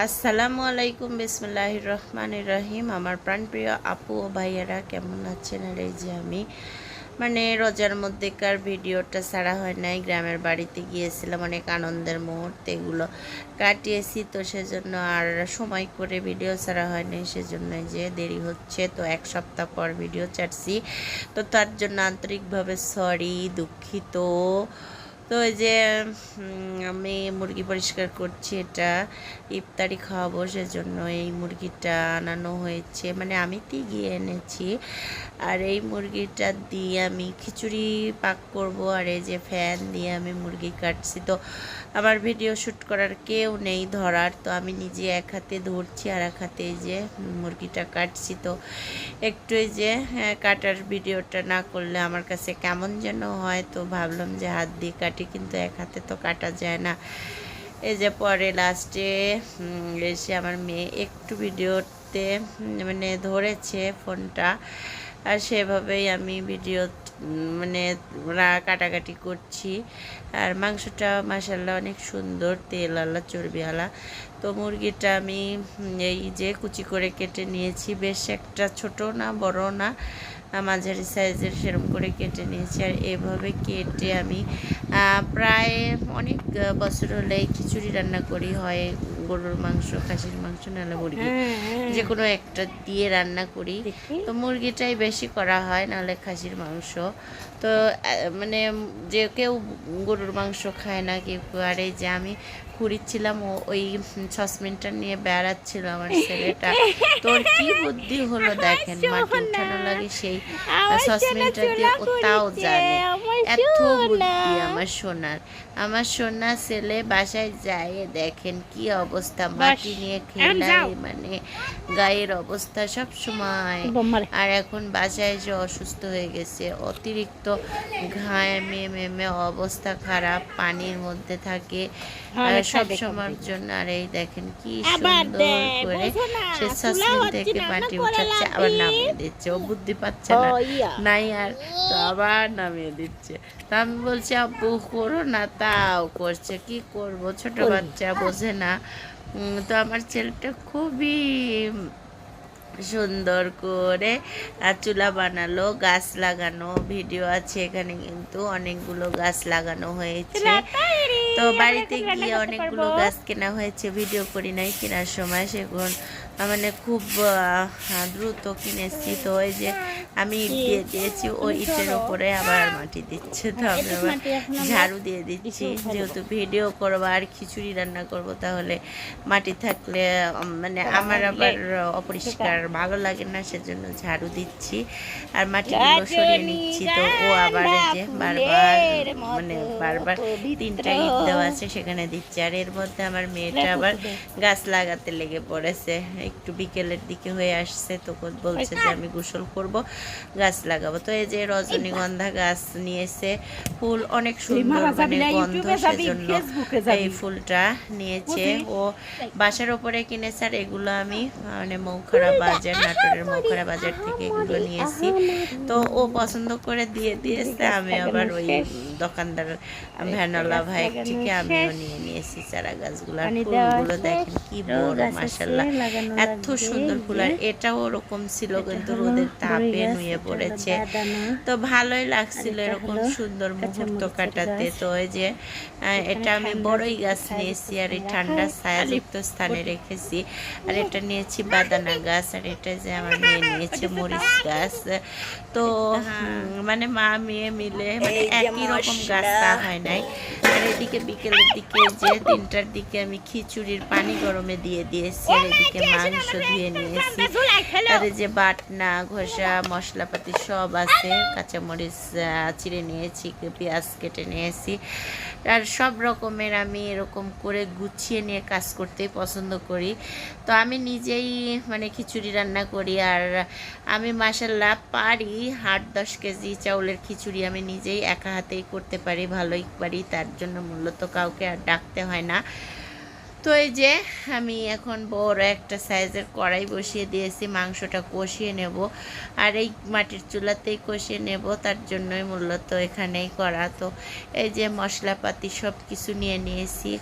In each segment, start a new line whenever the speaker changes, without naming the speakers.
আসসালামু আলাইকুম বিসমুল্লাহ রহমান রহিম আমার প্রাণপ্রিয় আপু ও ভাইয়েরা, কেমন আছেন? আর এই যে আমি মানে রোজার মধ্যেকার ভিডিওটা ছাড়া হয় নাই। গ্রামের বাড়িতে গিয়েছিলাম, অনেক আনন্দের মুহূর্তে এগুলো কাটিয়েছি, তো সেজন্য আর সময় করে ভিডিও ছাড়া হয় নাই সেজন্য যে দেরি হচ্ছে। তো এক সপ্তাহ পর ভিডিও ছাড়ছি। তো তার জন্য আন্তরিকভাবে সরি, দুঃখিত। তো এই যে আমি মুরগি পরিষ্কার করছি এটা ইফতারি খাওয়াবো সেজন্য এই মুরগিটা আনানো হয়েছে। মানে আমি গিয়ে এনেছি আর এই মুরগিটা দিয়ে আমি খিচুড়ি পাক করব আর এই যে ফ্যান দিয়ে আমি মুরগি কাটছি। তো আমার ভিডিও শ্যুট করার কেউ নেই ধরার তো আমি নিজে এক হাতে ধরছি আর এক হাতে এই যে মুরগিটা কাটছি। তো একটু এই যে হ্যাঁ, কাটার ভিডিওটা না করলে আমার কাছে কেমন যেন হয় তো ভাবলাম যে হাত দিয়ে কাটি কিন্তু এক হাতে তো কাটা যায় না। এই যে পরে লাস্টে এসে আমার মেয়ে একটু ভিডিওতে মানে ধরেছে ফোনটা। আর সেভাবেই আমি ভিডিও মানে কাটাকাটি করছি। আর মাংসটা মাসাল্লাহ অনেক সুন্দর, তেল আলা, চর্বি আলা। তো মুরগিটা আমি এই যে কুচি করে কেটে নিয়েছি। বেশ একটা ছোট না, বড় না। মাঝারি সাইজের সেরকম করে কেটে নিয়েছি আর এভাবে কেটে আমি প্রায় অনেক বছর হলে খিচুড়ি রান্না করি হয় গরুর মাংস খাসির মাংস নাহলে মুরগি যে কোনো একটা দিয়ে রান্না করি। তো মুরগিটাই বেশি করা হয় নাহলে খাসির মাংস। তো মানে যে কেউ গরুর মাংস খায় না কেউ কেউ আর এই যে আমি খুঁড়িচ্ছিলাম ও ওই সসমিনটা নিয়ে বেড়াচ্ছিল আমার ছেলেটা। তোর কি বুদ্ধি হলো দেখেন মাটি উঠানো লাগে সেই সসমিনটা দিয়ে ও তাও জানে। এত বুদ্ধি আমার সোনার আমার সোনা ছেলে বাসায় যায় দেখেন কি অবস্থা মাটি নিয়ে খেলায় মানে গায়ের অবস্থা সব সময়। আর এখন বাসায় যে অসুস্থ হয়ে গেছে অতিরিক্ত ঘামে মেমে অবস্থা খারাপ পানির মধ্যে থাকে। সব সময়ের জন্য আর এই দেখেন কি সুন্দর করে সে সসমিন থেকে মাটি উঠাচ্ছে আবার নামিয়ে দিচ্ছে। ও বুদ্ধি পাচ্ছে না। নাই আর তো আবার নামিয়ে দিচ্ছে। তা আমি বলছি আব্বু করো না তাও করছে। কি করব? ছোট বাচ্চা বোঝে না। তো আমার ছেলেটা খুবই সুন্দর করে চুলা বানালো গাছ লাগানো ভিডিও আছে এখানে কিন্তু অনেকগুলো গাছ লাগানো হয়েছে। তো বাড়িতে গিয়ে অনেকগুলো গাছ কেনা হয়েছে ভিডিও করি নাই কেনার সময় সেগুলো মানে খুব দ্রুত কিনেছি তো ওই যে আমি ইট দিয়ে দিয়েছি ওই ইটের উপরে আবার মাটি দিচ্ছে। তো আমি আবার ঝাড়ু দিয়ে দিচ্ছি। যেহেতু ভিডিও করব আর খিচুড়ি রান্না করব তাহলে মাটি থাকলে মানে আমার আবার অপরিষ্কার ভালো লাগে না সেজন্য ঝাড়ু দিচ্ছি। আর মাটিগুলো সরিয়ে নিচ্ছি। তো ও আবার যে বারবার মানে বারবার তিনটা ইট দেওয়া আছে সেখানে দিচ্ছে। আর এর মধ্যে আমার মেয়েটা আবার গাছ লাগাতে লেগে পড়েছে। একটু বিকেলের দিকে হয়ে আসছে তো বলছে যে আমি গোসল করব গাছ লাগাবো। তো এই যে রজনীগন্ধা গাছ নিয়েছে ফুল অনেক সুন্দর মানে গন্ধ সেজন্য এই ফুলটা নিয়েছে। ও বাসার ওপরে কিনেছে আর এগুলো আমি মানে মৌখরা বাজার নাটোরের মৌখরা বাজার থেকে এগুলো নিয়েছি। তো ও পছন্দ করে দিয়ে দিয়েছে আমি আবার ওই দোকানদার ভ্যানলা ভাই থেকে আমিও নিয়ে নিয়েছি চারা গাছগুলো ফুলগুলো দেখেন কি বড় মাসাল্লাহ এত সুন্দর ফুল আর এটাও ওরকম ছিল কিন্তু রোদের তাপে নুয়ে পড়েছে। তো ভালোই লাগছিল এরকম সুন্দর মুহূর্ত কাটাতে। তো ওই যে এটা আমি বড়ই গাছ নিয়েছি আর এই ঠান্ডা ছায়াযুক্ত স্থানে রেখেছি। আর এটা নিয়েছি বাদানা গাছ আর এটা যে আমার মেয়ে নিয়েছে মরিচ গাছ। তো উম, মানে মা মেয়ে মিলে মানে একই রকম গাছ তা হয় নাই। আর এদিকে বিকেলের দিকে যে তিনটার দিকে আমি খিচুড়ির পানি গরমে দিয়ে দিয়েছি আর এদিকে মাংস ধুয়ে নিয়েছি। এই যে বাটনা, ঘষা, মশলাপাতি সব আছে। কাঁচামরিচ চিড়ে নিয়েছি পেঁয়াজ কেটে নিয়েছি। আর সব রকমের আমি এরকম করে গুছিয়ে নিয়ে কাজ করতেই পছন্দ করি। তো আমি নিজেই মানে খিচুড়ি রান্না করি। আর আমি মাসাল্লাহ পারি, আট দশ কেজি চাউলের খিচুড়ি আমি নিজেই একা হাতেই করতে পারি, ভালোই পারি। তার জন্য মূলত কাউকে আর ডাকতে হয় না। তো এই যে আমি এখন বড় একটা সাইজের কড়াই বসিয়ে দিয়েছি, মাংসটা কষিয়ে নেব। আর এই মাটির চুলাতেই কষিয়ে নেব, তার জন্যই মূলত এখানেই করা তো এই যে মশলাপাতি সব কিছু নিয়ে নিয়েছি।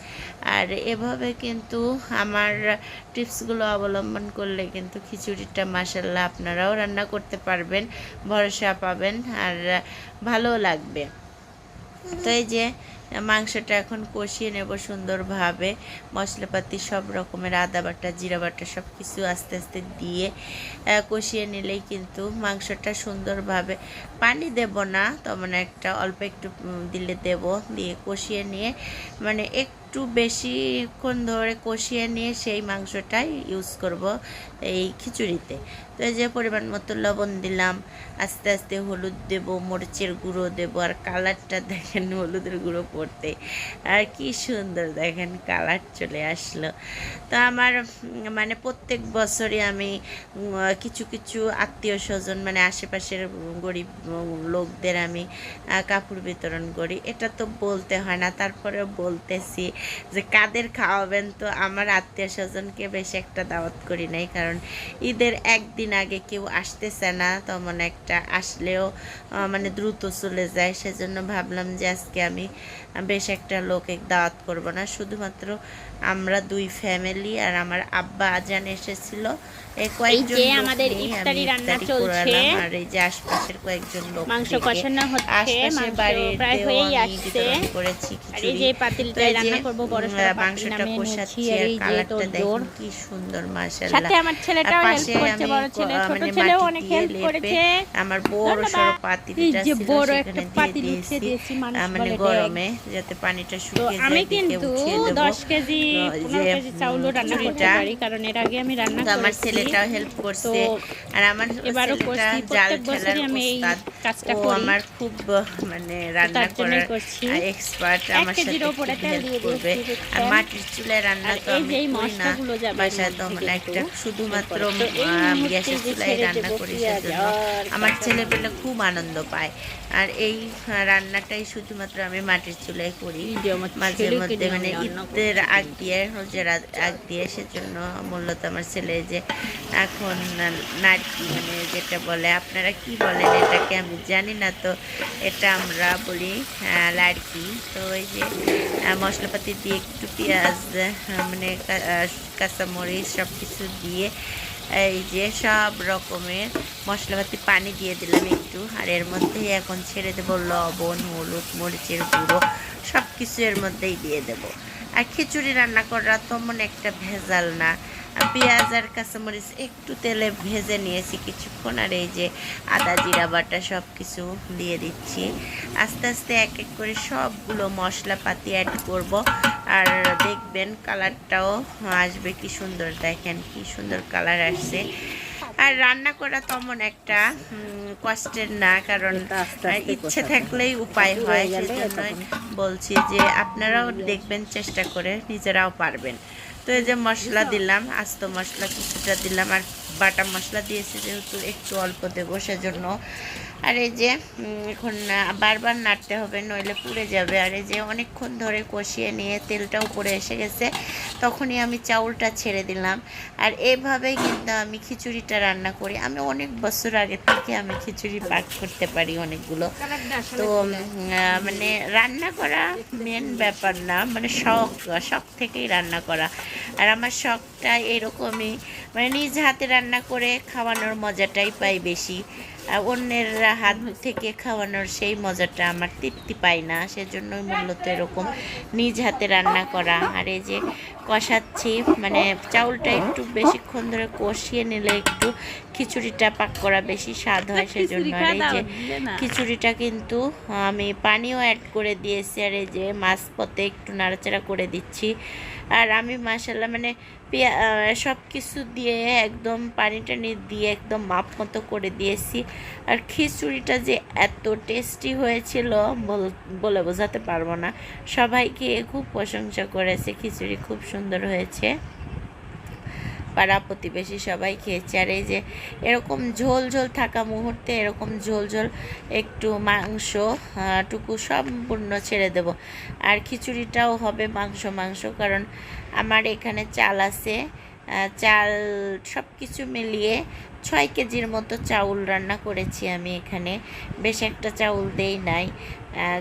আর এভাবে কিন্তু আমার টিপসগুলো অবলম্বন করলে কিন্তু খিচুড়িটা মাসাল্লাহ আপনারাও রান্না করতে পারবেন, ভরসা পাবেন, আর ভালো লাগবে। তো এই যে মাংসটা এখন কষিয়ে নেব সুন্দরভাবে। মশলাপাতি সব রকমের, আদা বাটা, জিরা বাটা সব কিছু আস্তে আস্তে দিয়ে কষিয়ে নিলেই কিন্তু মাংসটা সুন্দরভাবে পানি দেব না তেমন একটা অল্প একটু দিলে দেব, দিয়ে কষিয়ে নিয়ে মানে একটু বেশিক্ষণ ধরে কষিয়ে নিয়ে সেই মাংসটাই ইউজ করব এই খিচুড়িতে। তো যে পরিমাণ মতো লবণ দিলাম, আস্তে আস্তে হলুদ দেব, মরিচের গুঁড়ো দেব, আর কালারটা দেখেন হলুদের গুঁড়ো পড়তে। আর কি সুন্দর দেখেন কালার চলে আসলো। তো আমার মানে প্রত্যেক বছরই আমি কিছু কিছু আত্মীয় স্বজন মানে আশেপাশের গরিব লোকদের আমি কাপড় বিতরণ করি। এটা তো বলতে হয় না, তারপরেও বলতেছি যে কাদের খাওয়াবেন? তো আমার আত্মীয় স্বজনকে বেশি একটা দাওয়াত করি নাই, কারণ ঈদের একদিন আগে কেউ আসতেছে না তেমন একটা আসলেও মানে দ্রুত চলে যায়। সেজন্য ভাবলাম যে আজকে আমি বেশ একটা লোকে দাওয়াত করব না। শুধুমাত্র আমরা দুই ফ্যামিলি আর আমার আব্বা আজান এসেছিল। এই কয়েকজন
যে
লোক
আমাদের ইফতারি রান্না চলছে।
আর এই যে আশপাশের কয়েকজন লোক
মাংস কষানো হচ্ছে মাংস প্রায় হয়েই আসছে।
করেছি
আর এই যে পাতিলটায় রান্না করব বড়
উম,
সড়ো পাতিল
মাংসটা কষাচ্ছি
আর
আর
যে
কালারটা
তোর
কি সুন্দর মাশাআল্লাহ।
সাথে আমার ছেলেটাও হেল্প করছে বড় ছেলে ছোট
মানে
ছেলেও অনেক হেল্প করেছে।
আমার বড় পাতিলটা ছিল
বড় একটা পাতিল
দিয়েছি। মানে গরমে যাতে পানিটা
তো
শুকিয়ে যায়
আমি কিন্তু
উঠিয়ে দেবো।
দশ কেজি চাউলও রান্না করতে পারি কারণ এর আগে আমি রান্না করেছি
ছেলেটাও হেল্প করছে। আর আমার
এবারও
জাল
আমি এই কাজটা করি।
আমার খুব মানে রান্না করার এক্সপার্ট আমার সাথে হেল্প করবে। আর মাটির চুলায় রান্না তো আমি করি না। বাসায় একটা শুধুমাত্র গ্যাসের চুলায় রান্না করি সেজন্য। আমার
কাঁচা
ছেলে পেলে খুব আনন্দ পায়। আর এই রান্নাটাই শুধুমাত্র আমি মাটির চুলায় করি। মাঝে মধ্যে মানে। ঈদের আগ দিয়ে রোজার আগ দিয়ে সেজন্য মূলত আমার ছেলে যে এখন নাটকি মানে যেটা বলে, আপনারা কি বলেন এটাকে? আমি জানি না তো, এটা আমরা বলি লাড়কি। তো ওই যে মশলাপাতি দিয়ে একটু পেঁয়াজ মানে কাঁচামরিচ সব কিছু দিয়ে, এই যে সব রকমের মশলাপাতি পানি দিয়ে দিলাম একটু। আর এর মধ্যেই এখন ছেড়ে দেবো লবণ, হলুদ, মরিচের গুঁড়ো সব কিছু এর মধ্যেই দিয়ে দেবো। আর খিচুড়ি রান্না করা তেমন একটা ভেজাল না। পেঁয়াজ আর কাঁচামরিচ একটু তেলে ভেজে নিয়েছি কিছুক্ষণ আর এই যে আদা জিরা বাটা সব কিছু দিয়ে দিচ্ছি। আস্তে আস্তে এক এক করে সবগুলো মশলাপাতি অ্যাড করব। আর দেখবেন কালারটাও আসবে কি সুন্দর দেখেন কি সুন্দর কালার আসছে। আর রান্না করা তেমন একটা কষ্টের না কারণ ইচ্ছে থাকলেই উপায়
হয় গেলে
সেজন্যই বলছি যে আপনারাও দেখবেন চেষ্টা করে নিজেরাও পারবেন। তো এই যে মশলা দিলাম আস্ত মশলা কিছুটা দিলাম আর বাটা মশলা দিয়েছি যেহেতু একটু অল্প দেবো সেজন্য। আর এই যে এখন বারবার নাড়তে হবে নইলে পুড়ে যাবে। আর এই যে অনেকক্ষণ ধরে কষিয়ে নিয়ে তেলটা উপরে এসে গেছে তখনই আমি চাউলটা ছেড়ে দিলাম। আর এভাবেই কিন্তু আমি খিচুড়িটা রান্না করি। আমি অনেক বছর আগে থেকে আমি খিচুড়ি পাক করতে পারি অনেকগুলো। তো মানে রান্না করা মেন ব্যাপার না মানে শখ শখ থেকেই রান্না করা। আর আমার শখটা এরকমই মানে নিজ হাতে রান্না করে খাওয়ানোর মজাটাই পাই বেশি। অন্যের হাত থেকে খাওয়ানোর সেই মজাটা আমার তৃপ্তি পাই না। সেজন্যই মূলত এরকম নিজ হাতে রান্না করা। আর এই যে কষাচ্ছি মানে চাউলটা একটু বেশিক্ষণ ধরে কষিয়ে নিলে একটু খিচুড়িটা পাক করা বেশি স্বাদ হয় সেজন্য। আর এই যে খিচুড়িটা কিন্তু আমি পানিও অ্যাড করে দিয়েছি। আর এই যে মাছ পথে একটু নাড়াচাড়া করে দিচ্ছি। আর আমি মাসাল্লাহ মানে পেঁয়া সব কিছু দিয়ে একদম পানি টানি দিয়ে একদম মাপ মতো করে দিয়েছি। আর খিচুড়িটা যে এত টেস্টি হয়েছিল বল- বলে বোঝাতে পারব না। সবাইকে খুব প্রশংসা করেছে, খিচুড়ি খুব সুন্দর হয়েছে। পাড়া প্রতিবেশী সবাই খেয়েছে। আর এই যে এরকম ঝোল ঝোল থাকা মুহূর্তে এরকম ঝোল ঝোল একটু মাংস টুকু সম্পূর্ণ ছেড়ে দেব। আর খিচুড়িটাও হবে মাংস মাংস, কারণ আমার এখানে চাল আছে। চাল সব কিছু মিলিয়ে ছয় কেজির মতো চাউল রান্না করেছি আমি এখানে। বেশ একটা চাউল দেই নাই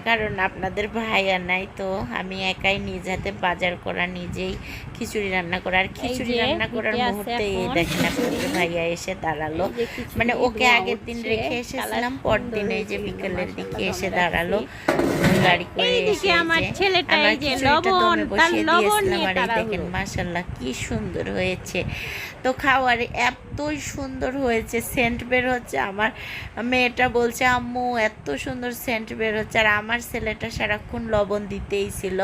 কারণ আপনাদের ভাইয়া নাই তো আমি একাই নিজ হাতে বাজার করা নিজেই খিচুড়ি রান্না করা। আর খিচুড়ি রান্না করার মুহূর্তে দেখেন আপনাদের ভাইয়া এসে দাঁড়াল। মানে ওকে আগের দিন রেখে এসেছিলাম
সুন্দর
পরদিন এই যে বিকেলের দিকে এসে দাঁড়াল। গাড়ি করে এসে
আমার
যে
ছেলেটা
আমার
এই যে লবণ, তার
বসিয়ে
লবণ
দিয়েছিলাম
নিয়ে
আর এই দেখেন
তাড়াহুড়ো।
মাশাল্লাহ কি সুন্দর হয়েছে। তো খাওয়ার এতই সুন্দর হয়েছে সেন্ট বের হচ্ছে। আমার মেয়েটা বলছে, আম্মু, এত সুন্দর সেন্ট বের হচ্ছে। আর আমার ছেলেটা সারাক্ষণ লবণ দিতেই ছিল।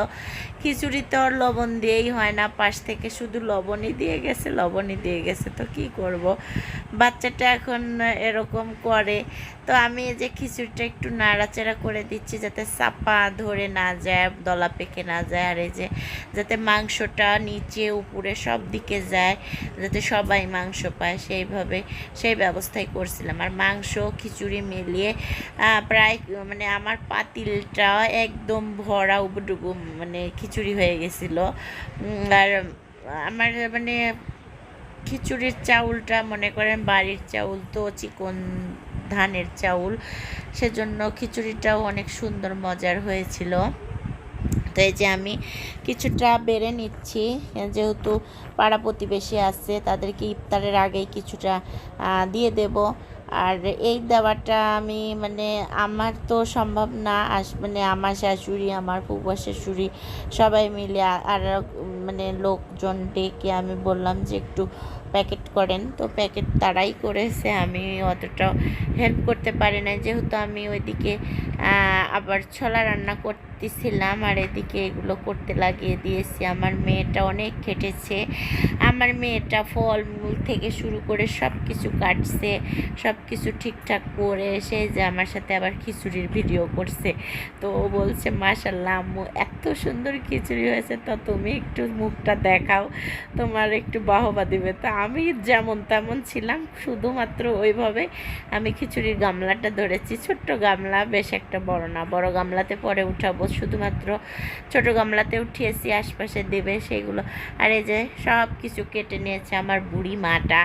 খিচুড়িতে ওর লবণ দিয়েই হয় না, পাশ থেকে শুধু লবণই দিয়ে গেছে, লবণই দিয়ে গেছে। তো কি করব? বাচ্চাটা এখন এরকম করে। তো আমি এই যে খিচুড়িটা একটু নাড়াচাড়া করে দিচ্ছি, যাতে চাপা ধরে না যায়, দলা পেকে না যায়। আর এই যে, যাতে মাংসটা নিচে, উপরে সব দিকে যায়, যাতে সবাই মাংস পায়। সেইভাবে সেই ব্যবস্থাই করছিলাম। আর মাংস, খিচুড়ি মিলিয়ে প্রায় মানে আমার পাতিলটা একদম ভরা উবুডুবু মানে খিচুড়ি হয়ে গেছিল। আর আমার মানে খিচুড়ির চাউলটা, মনে করেন বাড়ির চাউল তো, চিকন ধানের চাউল, সেজন্য খিচুড়িটাও অনেক সুন্দর, মজার হয়েছিল। তো এই যে আমি কিছুটা বেড়ে নিচ্ছি। যেহেতু পাড়া প্রতিবেশী আছে, তাদেরকে ইফতারের আগেই কিছুটা দিয়ে দেব। আর এই দেওয়াটা আমি মানে আমার তো সম্ভব না। আস মানে আমার শাশুড়ি, আমার ফুফা শাশুড়ি সবাই মিলে, আর মানে লোকজন ডেকে আমি বললাম যে একটু প্যাকেট করেন। তো প্যাকেট তারাই করেছে। আমি অতটা হেল্প করতে পারি না যেহেতু আমি ওইদিকে আবার ছোলা রান্না করতেছিলাম আর এদিকে এগুলো করতে লাগিয়ে দিয়েছি। আমার মেয়েটা অনেক খেটেছে। আমার মেয়েটা ফল মূল থেকে শুরু করে সব কিছু কাটছে সব কিছু ঠিকঠাক করে এসে যে আমার সাথে আবার খিচুড়ির ভিডিও করছে। তো ও বলছে মাশাল্লাহ আম্মু, এত সুন্দর খিচুড়ি হয়েছে। তো তুমি একটু মুখটা দেখাও, তোমার একটু বাহবা দিবে। তো আমি যেমন তেমন ছিলাম, শুধুমাত্র ওইভাবে আমি খিচুড়ির গামলাটা ধরেছি। ছোট্ট গামলা, বেশ একটা বড় না, বড় গামলাতে পরে উঠাবো। শুধুমাত্র ছোট গামলাতে উঠিয়েছি আশপাশে দেবে সেগুলো। আর এই যে সব কিছু কেটে নিয়েছে আমার বুড়ি মাটা।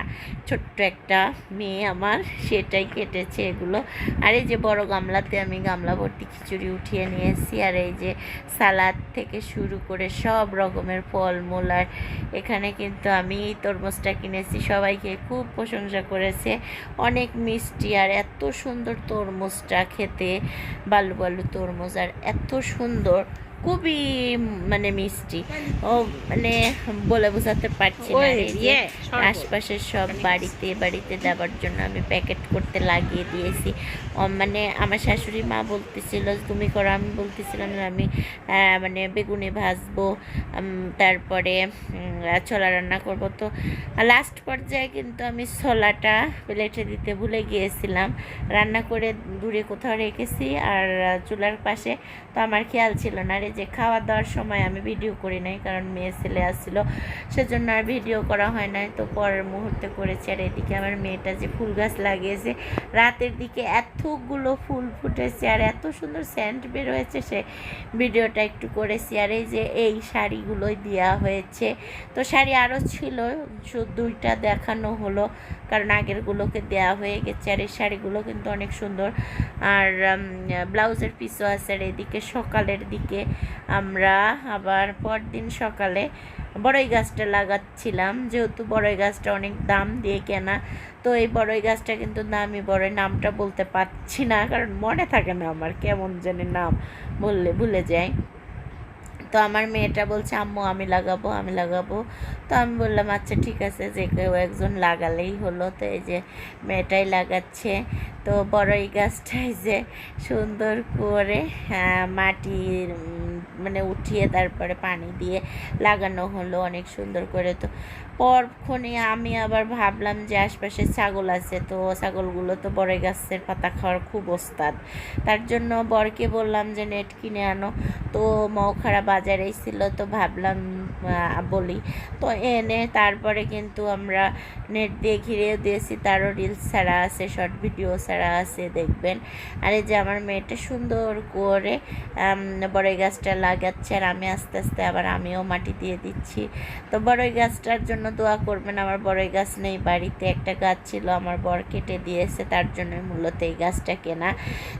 ছোট্ট একটা মেয়ে আমার, সেটাই কেটেছে এগুলো। আর এই যে বড় গামলাতে আমি গামলা ভর্তি খিচুড়ি উঠিয়ে নিয়েছি। আর এই যে সালাদ থেকে শুরু করে সব রকমের ফলমূল আর এখানে কিন্তু আমি তরমুজটা কিনেছি। সবাইকে খুব প্রশংসা করেছে। অনেক মিষ্টি আর এত সুন্দর তরমুজটা খেতে। বালু বালু তরমুজ, আর এত সুন্দর। খুবই মানে মিষ্টি। ও মানে বলে বোঝাতে পারছি না। যে আশপাশের সব বাড়িতে বাড়িতে দেওয়ার জন্য আমি প্যাকেট করতে লাগিয়ে দিয়েছি। মানে আমার শাশুড়ি মা বলতেছিল তুমি করো। আমি বলতেছিলাম আমি মানে বেগুনি ভাজবো তারপরে ছোলা রান্না করব। তো লাস্ট পর্যায়ে কিন্তু আমি ছোলাটা প্লেটে দিতে ভুলে গিয়েছিলাম। রান্না করে দূরে কোথাও রেখেছি আর চুলার পাশে তো আমার খেয়াল ছিল না। যে খাওয়া দাওয়ার সময় আমি ভিডিও করি নাই, কারণ মেয়ে ছেলে আসছিল, সেজন্য আর ভিডিও করা হয় নাই। তো পরের মুহূর্তে করেছি, আর এদিকে আমার মেয়েটা যে ফুল গাছ লাগিয়েছে, রাতের দিকে এতগুলো ফুল ফুটেছে, আর এত সুন্দর সেন্ট বের হয়েছে, সে ভিডিওটা একটু করেছি। আর এই যে এই শাড়িগুলোই দেওয়া হয়েছে। তো শাড়ি আরও ছিল দুইটা দেখানো হলো, কারণ আগেরগুলোকে দেওয়া হয়ে গেছে, আর এই শাড়িগুলো কিন্তু অনেক সুন্দর। আর ব্লাউজের পিসও আছে, আর এদিকে সকালের দিকে আমরা আবার পরদিন সকালে বড়ই গাছটা লাগাচ্ছিলাম। যেহেতু বড়ই গাছটা অনেক দাম দিয়ে কেনা তো এই বড়ই গাছটা কিন্তু দামি বড়ই নামটা বলতে পারছি না কারণ মনে থাকে না আমার কেমন জানি নাম বললে ভুলে যাই। তো আমার মেয়েটা বলছে আম্মু আমি লাগাবো আমি লাগাবো। তো আমি বললাম আচ্ছা ঠিক আছে যে কেউ একজন লাগালেই হলো। তো এই যে মেয়েটাই লাগাচ্ছে। তো বড়ই গাছটাই যে সুন্দর করে হ্যাঁ, মাটির মানে উঠিয়ে তারপরে পানি দিয়ে লাগানো হলো অনেক সুন্দর করে। তো পরক্ষণে আমি আবার ভাবলাম যে আশপাশে ছাগল আছে, তো ছাগলগুলো তো বড় গাছের পাতা খাওয়ার খুব ওস্তাদ। তার জন্য বরকে বললাম যে, নেট কিনে আনো। তো মৌখারা বাজারেই ছিল, তো ভাবলাম বলি। তো এনে তারপরে কিন্তু আমরা নেট দিয়ে ঘিরে দিয়েছি, তারও রিলস ছাড়া আছে শর্ট ভিডিও ছাড়া আছে, দেখবেন। আর এই যে আমার মেয়েটা সুন্দর করে বড়ই গাছটা লাগাচ্ছে আর আমি আস্তে আস্তে আবার আমিও মাটি দিয়ে দিচ্ছি। তো বড়ই গাছটার জন্য দোয়া করবেন, আমার বড়ই গাছ নেই বাড়িতে, একটা গাছ ছিল, আমার বর কেটে দিয়েছে, তার জন্য মূলত এই গাছটা কেনা।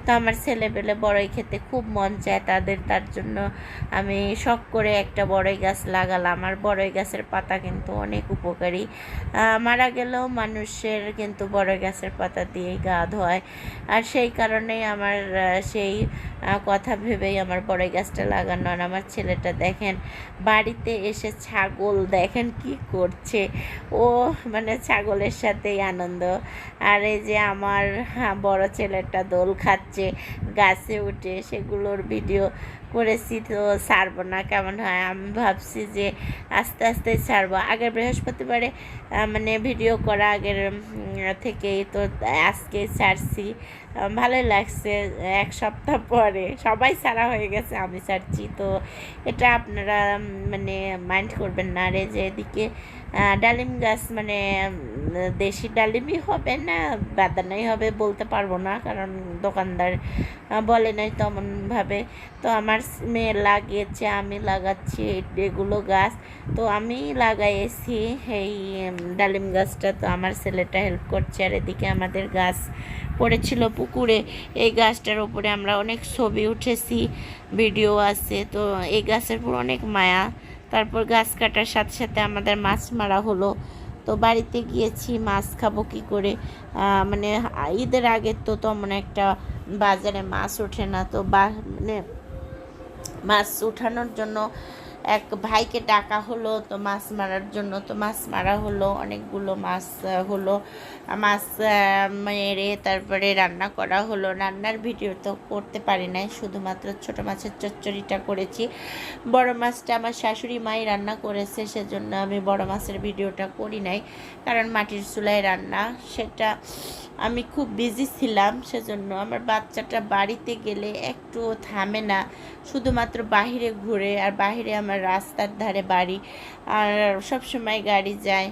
তো আমার ছেলেবেলে বড়ই খেতে খুব মন চায়, তাদের তার জন্য আমি শখ করে একটা বড়ই গাছ লাগালাম আর বড়ই গাছের পাতা কিন্তু অনেক উপকারী। মারা গেলেও মানুষের কিন্তু বড়ই গাছের পাতা দিয়েই গা ধোয়। আর সেই কারণেই আমার সেই কথা ভেবেই আমার বড়ই গাছটা লাগানো। আর আমার ছেলেটা দেখেন বাড়িতে এসে ছাগল দেখেন কি করছে। ও মানে ছাগলের সাথেই আনন্দ। আর এই যে আমার হ্যাঁ, বড় ছেলেটা দোল খাচ্ছে গাছে উঠে সেগুলোর ভিডিও করেছি তো ছাড়বো না কেমন হয়? আমি ভাবছি যে আস্তে আস্তে ছাড়বো। আগের বৃহস্পতিবারে মানে ভিডিও করা আগের থেকেই তো আজকে ছাড়ছি। ভালো ভালোই লাগছে, এক সপ্তাহ পরে। সবাই ছাড়া হয়ে গেছে, আমি ছাড়ছি। তো এটা আপনারা মানে মাইন্ড করবেন না। রে যে এদিকে ডালিম গাছ মানে দেশি ডালিমই হবে না বাদানাই হবে বলতে পারব না, কারণ দোকানদার বলে নাই তেমনভাবে। তো আমার মেয়ে লাগিয়েছে, আমি লাগাচ্ছি এগুলো গাছ। তো আমি লাগাইছি এই ডালিম গাছটা। তো আমার ছেলেটা হেল্প করছে, আর এদিকে আমাদের গাছ পড়েছিল পুকুরে। এই গাছটার উপরে আমরা অনেক ছবি উঠেছি, ভিডিও আছে। তো এই গাছের উপর অনেক মায়া। তারপর গাছ কাটার সাথে সাথে আমাদের মাছ মারা হলো। তো বাড়িতে গিয়েছি, মাছ খাব কী করে? মানে ঈদের আগে তো তেমন একটা বাজারে মাছ ওঠে না। তো বা মানে মাছ উঠানোর জন্য এক ভাইকে ডাকা হলো, তো মাছ মারার জন্য, তো মাছ মারা হলো, অনেকগুলো মাছ হলো। মাছ মেরে তারপরে রান্না করা হলো। রান্নার ভিডিও তো করতে পারি নাই, শুধুমাত্র ছোট মাছের চচ্চড়িটা করেছি। বড় মাছটা আমার শাশুড়ি মাই রান্না করেছে, সেজন্য আমি বড় মাছের ভিডিওটা করি নাই, কারণ মাটির চুলায় রান্না। সেটা আমি খুব বিজি ছিলাম, সেজন্য আমার বাচ্চাটা বাড়িতে গেলে একটু থামে না। শুধুমাত্র বাহিরে ঘুরে, আর বাহিরে আমার রাস্তার ধারে বাড়ি। আর সব সময় গাড়ি যায়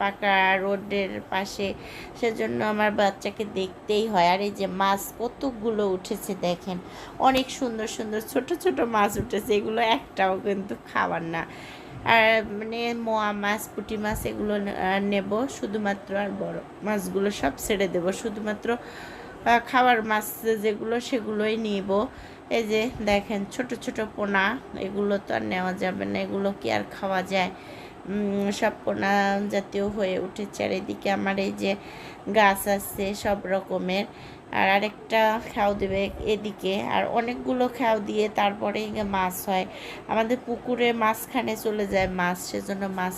পাকা রোডের পাশে। সেজন্য আমার বাচ্চাকে দেখতেই হয়। আর এই যে মাছ কতগুলো উঠেছে দেখেন। অনেক সুন্দর সুন্দর, ছোট ছোট মাছ উঠেছে। এগুলো একটাও কিন্তু খাবার না। আর মানে মোয়া মাছ, পুঁটি মাছ এগুলো নেব। শুধুমাত্র আর বড় মাছগুলো সব ছেড়ে দেব। শুধুমাত্র খাওয়ার মাছ যেগুলো সেগুলোই নিব। এই যে দেখেন, ছোট ছোট পোনা, এগুলো তো আর নেওয়া যাবে না, এগুলো কি আর খাওয়া যায়? সব পোনা জাতীয় হয়ে উঠেছে। আর এদিকে আমার এই যে গাছ আছে সব রকমের। আর আরেকটা খাও দেবে এদিকে। আর অনেকগুলো খাও দিয়ে তারপরে মাছ হয়। আমাদের পুকুরে মাঝখানে চলে যায় মাছ, সেজন্য মাছ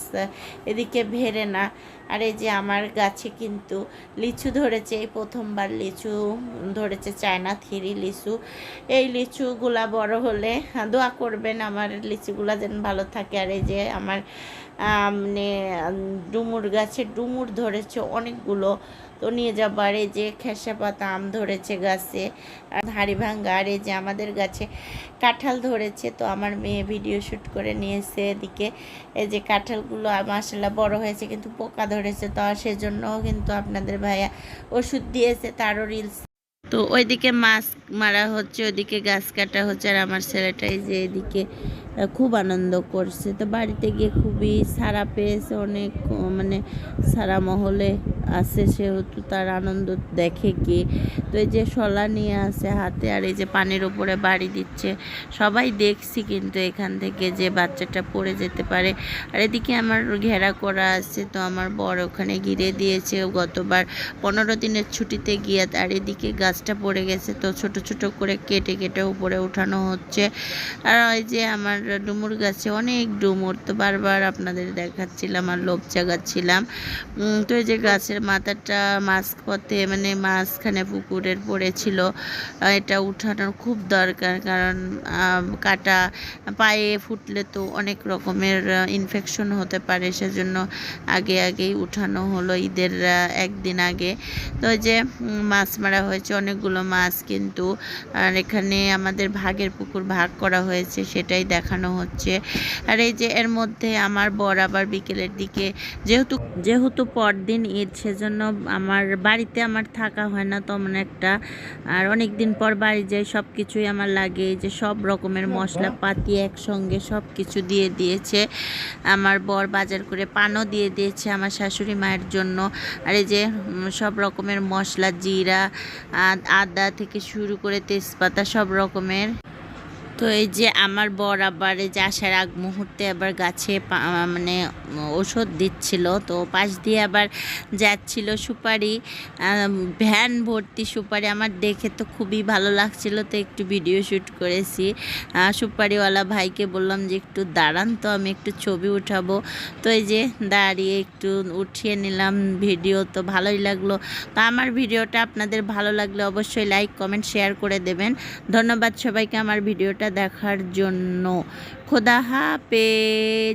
এদিকে ভেড়ে না। আর এই যে আমার গাছে কিন্তু লিচু ধরেছে, এই প্রথমবার লিচু ধরেছে, চায়না থিরি লিচু। এই লিচুগুলা বড় হলে দোয়া করবেন আমার লিচুগুলা যেন ভালো থাকে। আর এই যে আমার মানে ডুমুর গাছে ডুমুর ধরেছে অনেকগুলো। তো নিয়ে যাবার এই যে খেসা পাতা আম ধরেছে গাছে, আর হাড়ি ভাঙ্গা, আর এই যে আমাদের গাছে কাঁঠাল ধরেছে, তো আমার মেয়ে ভিডিও শ্যুট করে নিয়েছে এদিকে। এই যে কাঁঠালগুলো মাসাল্লাহ বড় হয়েছে, কিন্তু পোকা ধরেছে, তো সেজন্যও কিন্তু আপনাদের ভাইয়া ওষুধ দিয়েছে, তারও রিলস তো ওইদিকে মাছ মারা হচ্ছে, ওইদিকে গাছ কাটা হচ্ছে, আর আমার ছেলেটা এই যে এদিকে খুব আনন্দ করছে। তো বাড়িতে গিয়ে খুবই সারা পেয়েছে, অনেক মানে সারা মহলে আছে সেহেতু তার আনন্দ দেখে কি তো এই যে শলা নিয়ে আছে হাতে আর এই যে পানির উপরে বাড়ি দিচ্ছে, সবাই দেখছি কিন্তু এখান থেকে যে বাচ্চাটা পড়ে যেতে পারে। আর এদিকে আমার ঘেরা করা আছে, তো আমার বর ওখানে ঘিরে দিয়েছে। গতবার পনেরো দিনের ছুটিতে গিয়ে, আর এদিকে গাছটা পড়ে গেছে, তো ছোট ছোট করে কেটে কেটে উপরে উঠানো হচ্ছে। আর ওই যে আমার ডুমুর গাছে অনেক ডুমুর, তো বারবার আপনাদের দেখাচ্ছিলাম আর লোভ জাগাচ্ছিলাম। তো এই যে গাছের মাথাটা মাঝপথে মানে মাঝখানে পুকুরের পড়েছিল এটা উঠানোর খুব দরকার, কারণ কাটা পায়ে ফুটলে তো অনেক রকমের ইনফেকশন হতে পারে, সেজন্য আগে আগেই উঠানো হলো ঈদের একদিন আগে। তো যে মাছ মারা হয়েছে, অনেকগুলো মাছ কিন্তু, আর এখানে আমাদের ভাগের পুকুর ভাগ করা হয়েছে, সেটাই দেখানো হচ্ছে। আর এই যে এর মধ্যে আমার বর আবার বিকেলের দিকে যেহেতু যেহেতু পরদিন ঈদ সেজন্য আমার বাড়িতে আমার থাকা হয় না তেমন একটা। আর অনেক দিন পর বাড়ি যাই সব কিছুই আমার লাগে। এই যে সব রকমের মশলা পাতি একসঙ্গে সব কিছু দিয়ে দিয়েছে। আমার বর বাজার করে পানও দিয়ে দিয়েছে আমার শাশুড়ি মায়ের জন্য। আর এই যে সব রকমের মশলা জিরা আদা থেকে শুরু করে তেজপাতা সব রকমের। তো এই যে আমার বর আবার এই যে আসার আগ মুহূর্তে আবার গাছে মানে ওষুধ দিচ্ছিল, তো পাশ দিয়ে আবার যাচ্ছিল সুপারি ভ্যান ভর্তি সুপারি আমার দেখে তো খুবই ভালো লাগছিল, তো একটু ভিডিও শ্যুট করেছি। সুপারিওয়ালা ভাইকে বললাম যে একটু দাঁড়ান তো আমি একটু ছবি উঠাবো। তো এই যে দাঁড়িয়ে একটু উঠিয়ে নিলাম ভিডিও, তো ভালোই লাগল। তো আমার ভিডিওটা আপনাদের ভালো লাগলে অবশ্যই লাইক, কমেন্ট, শেয়ার করে দেবেন। ধন্যবাদ সবাইকে আমার ভিডিওটা দেখার জন্য। খোদা হাফেজ।